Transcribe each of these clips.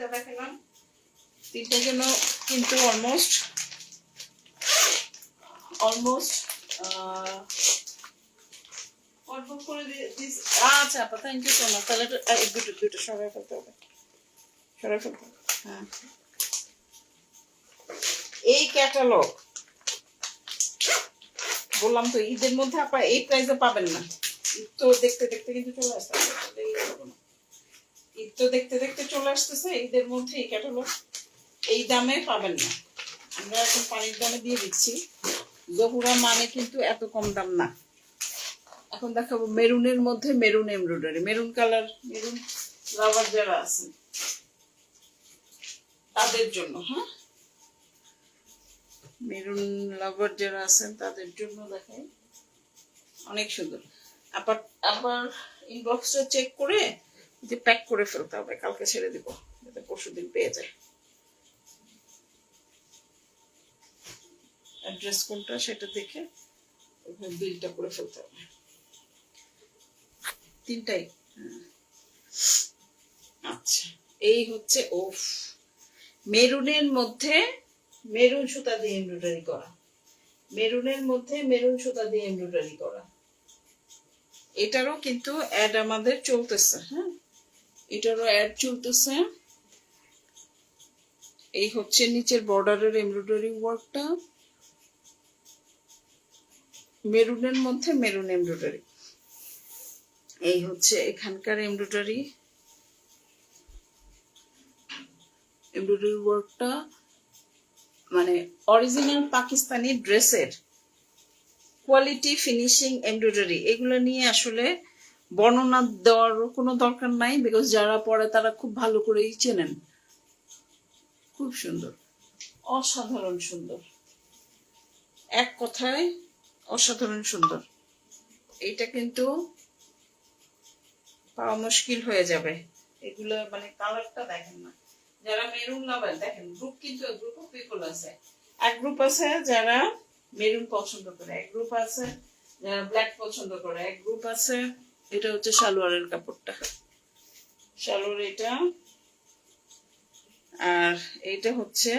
তিনটা দেখালাম তিনটা জন্য কিন্তু অলমোস্ট অলমোস্ট কনফার্ম করে দিস। আচ্ছা আপা থ্যাংক ইউ সো মাচ তাহলে এই দুটো দুটো সরাই ফেলতে হবে। সরাই ফেলতে হ্যাঁ। এই ক্যাটালগ বললাম তো ঈদের মধ্যে আপা এই প্রাইসে পাবেন না। ঈদ তো দেখতে দেখতে কিন্তু চলে আসতে হবে। এই হবে না। ঈদ তো দেখতে দেখতে চলে আসতেছে, ঈদের মধ্যে এই ক্যাটালগ। এই দামে পাবেন না। আমরা এখন পানির দামে দিয়ে দিচ্ছি। জহুরা মানে কিন্তু এত কম দাম না। এখন দেখাবো মেরুনের মধ্যে maroon embroidery. Maroon colour, maroon lover যারা আছে তাদের জন্য হ্যাঁ? মেরুন লাভার যারা আছেন, তাদের জন্য দেখাই। অনেক সুন্দর। আবার আবার ইনবক্সটা চেক করে যে প্যাক করে ফেলতে হবে, কালকে ছেড়ে দিব, যাতে পরশু দিন পেয়ে যায়। অ্যাড্রেস কোনটা সেটা দেখে ওখানে বিলটা করে ফেলতে হবে। তিনটাই? হ্যাঁ। আচ্ছা এই হচ্ছে ওফ। মেরুনের মধ্যে মেরুন সুতা দিয়ে এমব্রয়ডারি করা। মেরুনের মধ্যে মেরুন সুতা দিয়ে এমব্রয়ডারি করা। এটারও কিন্তু অ্যাড আমাদের চলতেছে হ্যাঁ। এটারও অ্যাড চলতেছে। এই হচ্ছে নিচের বর্ডারের এমব্রয়ডারি ওয়ার্কটা মেরুনের মধ্যে মেরুন এমব্রয়ডারি এই হচ্ছে এখানকার এমব্রয়ডারি এমব্রয়ডারি ওয়ার্কটা মানে অরিজিনাল পাকিস্তানি ড্রেসের কোয়ালিটি ফিনিশিং এমব্রয়ডারি এগুলো নিয়ে আসলে বর্ণনা দেওয়ার কোনো দরকার নাই বিকজ যারা পড়ে তারা খুব ভালো করেই চেনেন। খুব সুন্দর। অসাধারণ সুন্দর। এক কথায় অসাধারণ সুন্দর। এইটা কিন্তু পাওয়া মুশকিল হয়ে যাবে। এগুলো মানে কালারটা দেখেন না। যারা মেরুন লাভার দেখেন গ্রুপ কিন্তু গ্রুপ অফ পিপল আছে। এক গ্রুপ আছে যারা মেরুন পছন্দ করে, এক গ্রুপ আছে যারা ব্ল্যাক পছন্দ করে, এক গ্রুপ আছে এটা হচ্ছে সালোয়ারের কাপড়টা। সালোয়ার এটা। আর এইটা হচ্ছে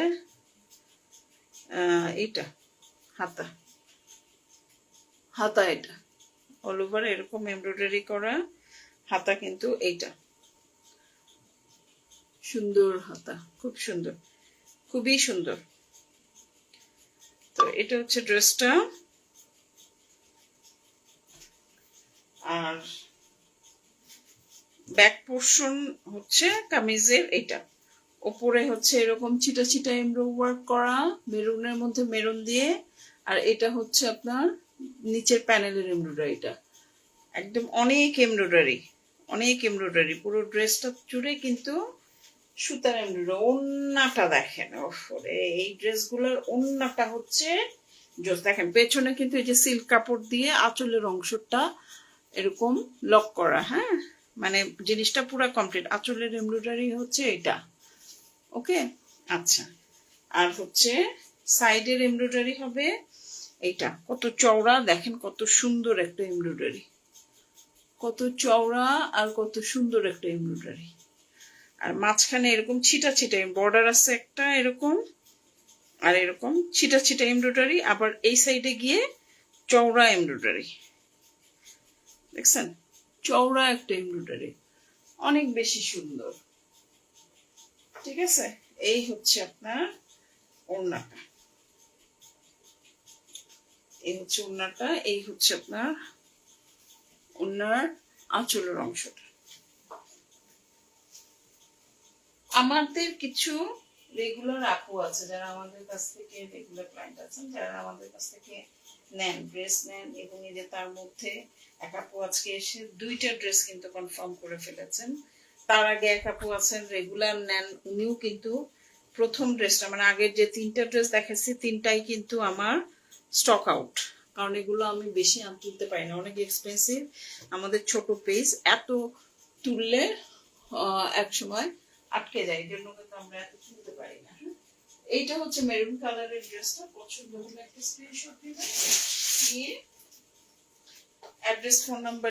এইটা হাতা। হাতা এটা। অল ওভার এরকম এমব্রয়ডারি করা হাতা কিন্তু এইটা। সুন্দর হাতা খুব সুন্দর খুবই সুন্দর। তো এটা হচ্ছে ড্রেসটা আর ব্যাক পোর্শন হচ্ছে কামিজের এটা ওপরে হচ্ছে এরকম চিটা চিটা এমব্রো ওয়ার্ক করা, মেরুনের মধ্যে মেরুন দিয়ে, আর এটা হচ্ছে আপনার নিচের প্যানেলের এমব্রয়ডারিটা একদম অনেক এমব্রয়ডারি অনেক এমব্রয়ডারি পুরো ড্রেসটা জুড়ে কিন্তু সুতার এমব্রয়ডারি ওন্নাটা দেখেন ওরে এই ড্রেসগুলোর ওন্নাটা হচ্ছে দেখেন, পেছনে কিন্তু এই যে সিল্ক কাপড় দিয়ে আঁচলের অংশটা এরকম লক করা হ্যাঁ? মানে জিনিসটা পুরো কমপ্লিট আঁচলের এমব্রয়ডারি হচ্ছে এটা। ওকে আচ্ছা। আর হচ্ছে সাইডের এমব্রয়ডারি হবে এইটা। কত চওড়া, দেখেন কত সুন্দর একটা এমব্রয়ডারি কত চওড়া আর কত সুন্দর একটা এমব্রয়ডারি আর মাঝখানে এরকম ছিটা ছিটা বর্ডার আছে একটা এরকম, আর এরকম ছিটা ছিটা এমব্রয়ডারি আবার এই সাইডে গিয়ে চওড়া এমব্রয়ডারি দেখছেন? চওড়া একটা এমব্রয়ডারি। অনেক বেশি সুন্দর। ঠিক আছে? এই হচ্ছে আপনার ওড়নাটা। এই হচ্ছে ওড়নাটা, এই হচ্ছে আপনার ওড়নার আঁচলের অংশটা। আমাদের কিছু রেগুলার আপু আছে যারা আমাদের কাছ থেকে রেগুলার ক্লায়েন্ট আছেন, যারা আমাদের কাছ থেকে নেন ড্রেস নেন এবং এই যে তার মধ্যে এক আপু আজকে এসে দুইটা ড্রেস কিন্তু কনফার্ম করে ফেলেছেন। তার আগে এক আপু আছেন রেগুলার নেন, উনিও কিন্তু প্রথম ড্রেসটা মানে আগের যে তিনটা ড্রেস দেখাচ্ছি তিনটাই কিন্তু আমার স্টক আউট কারণ এগুলো আমি বেশি আন তুলতে পারি না, অনেক এক্সপেন্সিভ আমাদের ছোট পেজ এত তুললে এক সময় আটকে যায় জন্য কিন্তু আমরা এত কিনতে পারি না? এইটা হচ্ছে মেরুন কালারের ড্রেসটা পছন্দ হলে একটা স্ক্রিনশট দিবেন দিয়ে অ্যাড্রেস ফোন নাম্বার